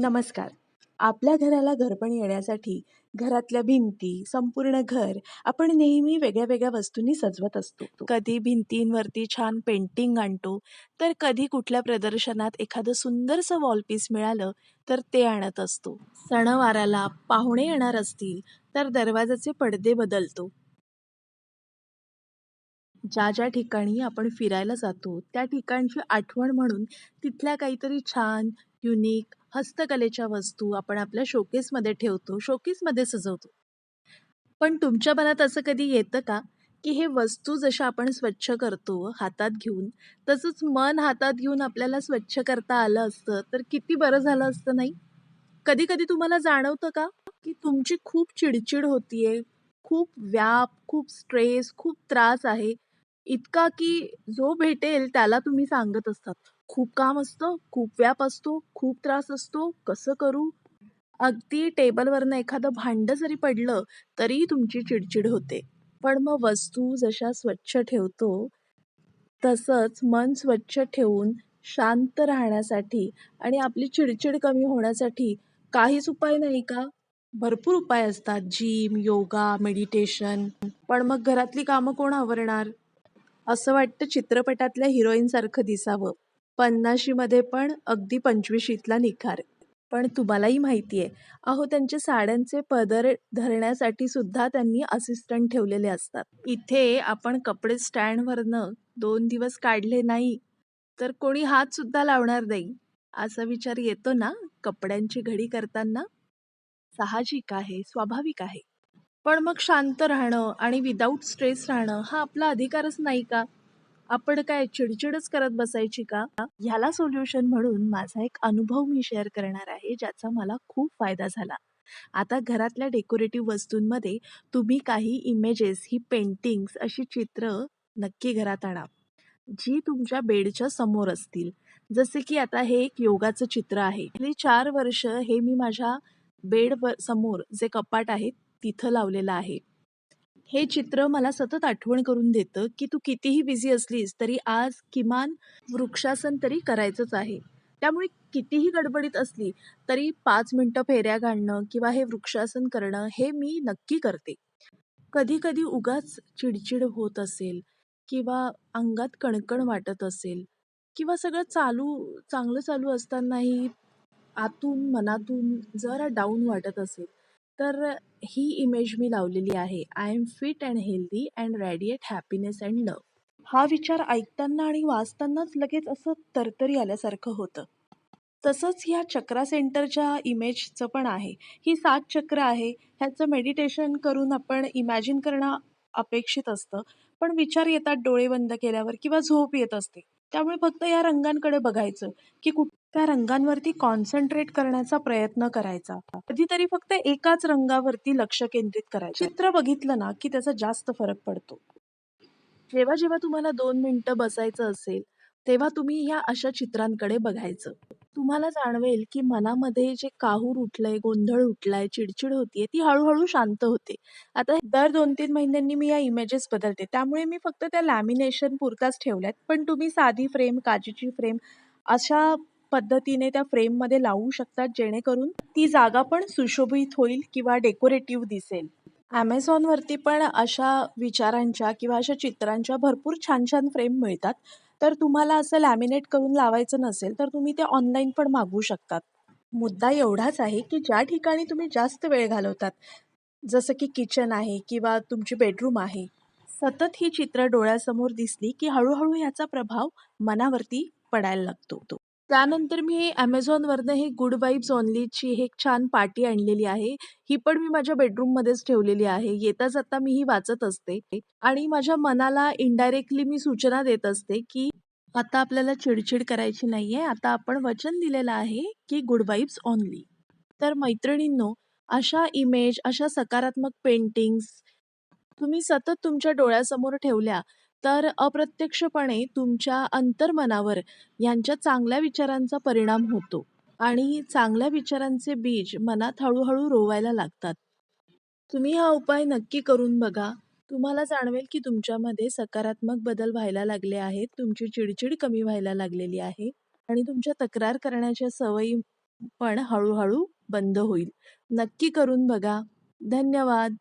नमस्कार. आपल्या घराला घरपण येण्यासाठी घरातल्या भिंती, संपूर्ण घर आपण नेहमी वेगळ्या-वेगळ्या वस्तूंनी सजवत असतो. कधी भिंतींवरती छान पेंटिंग आणतो, तर कधी कुठल्या प्रदर्शनात एखादं सुंदरसं वॉलपीस मिळालं, तर ते आणत असतो. सणवाराला पाहुणे येणार असतील, तर दरवाजाचे पडदे बदलतो. ज्या-ज्या ठिकाणी आपण फिरायला जातो, त्या ठिकाणची आठवण म्हणून तिथल्या काहीतरी छान, युनिक हस्तकलेच्या वस्तू आपण आपल्या शोकेसमध्ये ठेवतो, शोकेसमध्ये सजवतो. पण तुमच्या मनात असं कधी येतं का, की हे वस्तू जशा आपण स्वच्छ करतो हातात घेऊन, तसंच मन हातात घेऊन आपल्याला स्वच्छ करता आलं असतं, तर किती बरं झालं असतं नाही? कधी-कधी तुम्हाला जाणवतं का, की तुमची खूप चिडचिड होतीये, खूप व्याप, खूप स्ट्रेस, खूप त्रास आहे, इतका की जो भेटेल त्याला तुम्ही सांगत असतात. खूप काम असतं, खूप व्याप असतो, खूप त्रास असतो, कसं करू? अगदी टेबलवरनं एखादं भांडं जरी पडलं, तरीही तुमची चिडचिड होते. पण मग वस्तू जशा स्वच्छ ठेवतो, तसंच मन स्वच्छ ठेवून शांत राहण्यासाठी आणि आपली चिडचिड कमी होण्यासाठी काहीच उपाय नाही का? भरपूर उपाय असतात. Gym, yoga, meditation. पण मग घरातली कामं कोण आवरणार? असं वाटतं चित्रपटातल्या हिरोईनसारखं दिसावं. पन्नाशीमध्ये पण अगदी पंचवीशीतला निखार. पण तुम्हालाही माहिती आहे अहो त्यांच्या साड्यांचे पदर धरण्यासाठी सुद्धा त्यांनी असिस्टंट ठेवलेले असतात. इथे आपण कपडे स्टँडवरनं दोन दिवस काढले नाही, तर कोणी हात सुद्धा लावणार नाही. असा विचार येतो ना कपड्यांची घडी करताना? साहजिक आहे, स्वाभाविक आहे. पण मग शांत राहणं आणि विदाऊट स्ट्रेस राहणं हा आपला अधिकारच नाही का? आपण काय चिडचिडच करत बसायची का? ह्याला सोल्युशन म्हणून माझा एक अनुभव मी शेअर करणार आहे, ज्याचा मला खूप फायदा झाला. आता घरातल्या डेकोरेटिव्ह वस्तूंमध्ये तुम्ही काही इमेजेस, ही पेंटिंग्स, अशी चित्र नक्की घरात आणा, जी तुमच्या बेडच्या समोर असतील. जसे की आता हे एक योगाचं चित्र आहे. गेली चार वर्ष हे मी माझ्या बेडवर समोर जे कपाट आहे, तिथं लावलेलं आहे. हे चित्र मला सतत आठवण करून देतं, की तू कितीही बिझी असलीस, तरी आज किमान वृक्षासन तरी करायचंच आहे. त्यामुळे कितीही गडबडीत असली, तरी पाच मिनटं फेऱ्या घालणं किंवा हे वृक्षासन करणं हे मी नक्की करते. कधी-कधी उगाच चिडचिड होत असेल किंवा अंगात कणकण वाटत असेल किंवा सगळं चालू चांगलं चालू असतानाही आतून, मनातून जरा डाऊन वाटत असेल, तर ही इमेज मी लावलेली आहे. I am fit and healthy and radiate happiness and love हा विचार ऐकताना आणि वाचतानाच लगेच असं तरतरी आल्यासारखं होतं. तसंच ह्या चक्रा सेंटरच्या इमेजचं पण आहे. ही सात चक्र आहे. ह्याचं मेडिटेशन करून आपण इमॅजिन करणं अपेक्षित असतं. पण विचार येतात डोळे बंद केल्यावर किंवा झोप येत असते. त्यामुळे फक्त या रंगांकडे बघायचं, की कुठ त्या रंगांवरती कॉन्सन्ट्रेट करण्याचा प्रयत्न करायचा. कधीतरी फक्त एकाच रंगावरती लक्ष केंद्रित करायचं. चित्र बघितलं ना, की त्याचा जास्त फरक पडतो. जेव्हा-जेव्हा तुम्हाला दोन मिनिटं बसायचं असेल, तेव्हा तुम्ही ह्या अशा चित्रांकडे बघायचं. तुम्हाला जाणवेल, की मनामध्ये जे काहूर उठलंय, गोंधळ उठलाय, चिडचिड होतीये, ती हळूहळू शांत होते. आता दर 2-3 महिन्यांनी मी या इमेजेस बदलते. त्यामुळे मी फक्त त्या लॅमिनेशन पुरताच ठेवल्यात. पण तुम्ही साधी फ्रेम, काचेची फ्रेम अशा पद्धतीने त्या फ्रेममध्ये लावू शकतात जेणेकरून ती जागा पण सुशोभित होईल किंवा डेकोरेटिव्ह दिसेल. ॲमेझॉनवरती पण अशा विचारांच्या किंवा अशा चित्रांच्या भरपूर छान-छान फ्रेम मिळतात. तर तुम्हाला असं लॅमिनेट करून लावायचं नसेल, तर तुम्ही ते ऑनलाईन पण मागवू शकतात. मुद्दा एवढाच आहे, की ज्या ठिकाणी तुम्ही जास्त वेळ घालवतात, जसं की किचन आहे किंवा तुमची बेडरूम आहे, सतत ही चित्र डोळ्यासमोर दिसली, की हळूहळू याचा ह्याचा प्रभाव मनावरती पडायला लागतो. त्यानंतर मी Amazonवरनं हे गुड वाइब्स ओन्लीची एक छान पाटी आणलेली आहे. ही पण मी माझ्या बेडरूममध्येच ठेवलेली आहे. येता-जाता मी ही वाचत असते आणि माझ्या मनाला इनडायरेक्टली मी सूचना देत असते, की आता आपल्याला चिडचिड करायची नाहीये. आता आपण वचन दिलेलं आहे, की गुड वाइब्स ओन्ली. तर मैत्रिणींनो, अशा इमेज, अशा सकारात्मक पेंटिंग्स तुम्ही सतत तुमच्या डोळ्यासमोर ठेवल्या, तर अप्रत्यक्षपणे तुमच्या अंतर्मनावर यांच्या चांगल्या विचारांचा परिणाम होतो आणि चांगल्या विचारांचे बीज मनात हळूहळू रोवायला लागतात. तुम्ही हा उपाय नक्की करून बघा. तुम्हाला जाणवेल, की तुमच्यामध्ये सकारात्मक बदल व्हायला लागले आहेत. तुमची चिडचिड कमी व्हायला लागलेली आहे आणि तुमच्या तक्रार करण्याच्या सवयी पण हळूहळू बंद होईल नक्की करून बघा धन्यवाद